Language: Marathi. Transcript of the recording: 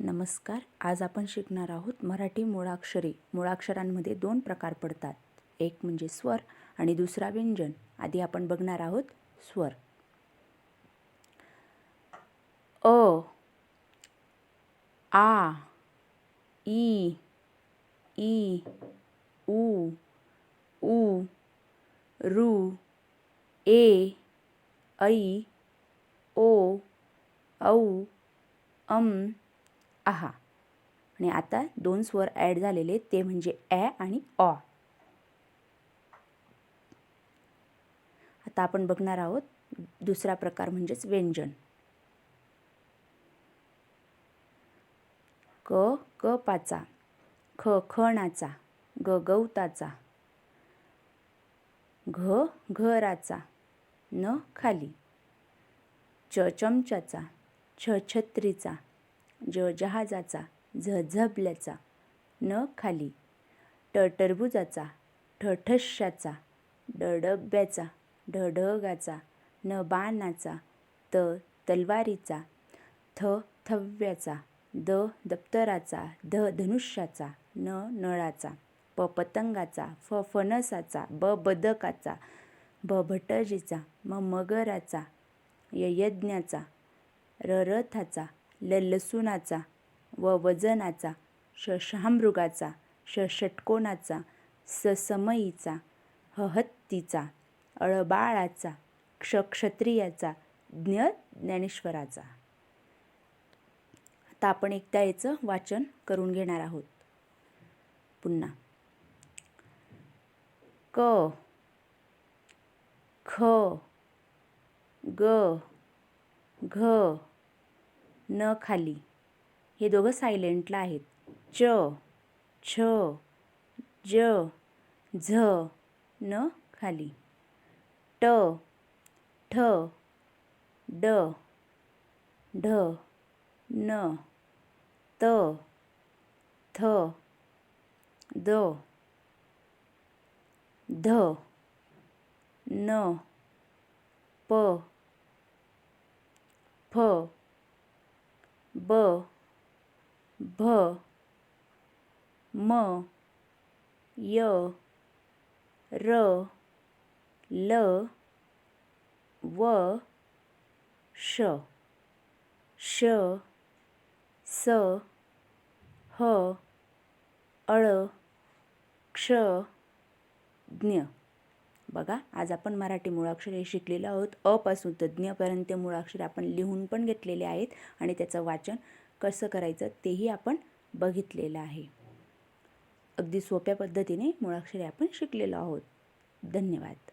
नमस्कार. आज आपण शिकणार आहोत मराठी मुळाक्षरे. मुळाक्षरांमध्ये दोन प्रकार पडतात. एक म्हणजे स्वर आणि दुसरा व्यंजन. आधी आपण बघणार आहोत स्वर. अ आ ई ई उ उ रू ए ऐ ओ औ अम आहा. आणि आता दोन स्वर ॲड झालेले ते म्हणजे ॲ आणि ऑ. आता आपण बघणार आहोत दुसरा प्रकार म्हणजेच व्यंजन. क क पाचा ख खणाचा. ग गवताचा. घ घराचा. न खाली. च चमच्याचा. छ छत्रीचा. ज जहाजाचा झ झबल्याचा न खाली ट टरबुजाचा ठ डडब्याचा ड डब्याचा ढ ढगाचा न बाणाचा त तलवारीचा थ थव्याचा द दप्तराचा ध धनुष्याचा न नळाचा प पतंगाचा फ फणसाचा ब बदकाचा भ भटजीचा म मगराचा य यज्ञाचा र ल लसूणाचा व वजनाचा श शहामृगाचा ष हहत्तीचा अळबाळाचा क्षक्षत्रियाचा ह हत्तीचा क्ष क्षत्रियाचा ज्ञ ज्ञानेश्वराचा. आता आपण एकदा याचं वाचन करून घेणार आहोत. पुन्हा. क ख ग घ न खाली. हे दोघं सायलेंटला आहेत. च छ ज झ न खाली. ट ठ ड ढ न त थ द ध न प फ ब भ म य र ल व श श स ह अळ क्ष ज्ञ। बघा आज आपण मराठी मुळाक्षर हे शिकलेलो आहोत. अपासून तर ज्ञपर्यंत मुळाक्षरे आपण लिहून पण घेतलेले आहेत आणि त्याचं वाचन कसं करायचं तेही आपण बघितलेलं आहे. अगदी सोप्या पद्धतीने मुळाक्षरे आपण शिकलेलो आहोत. धन्यवाद.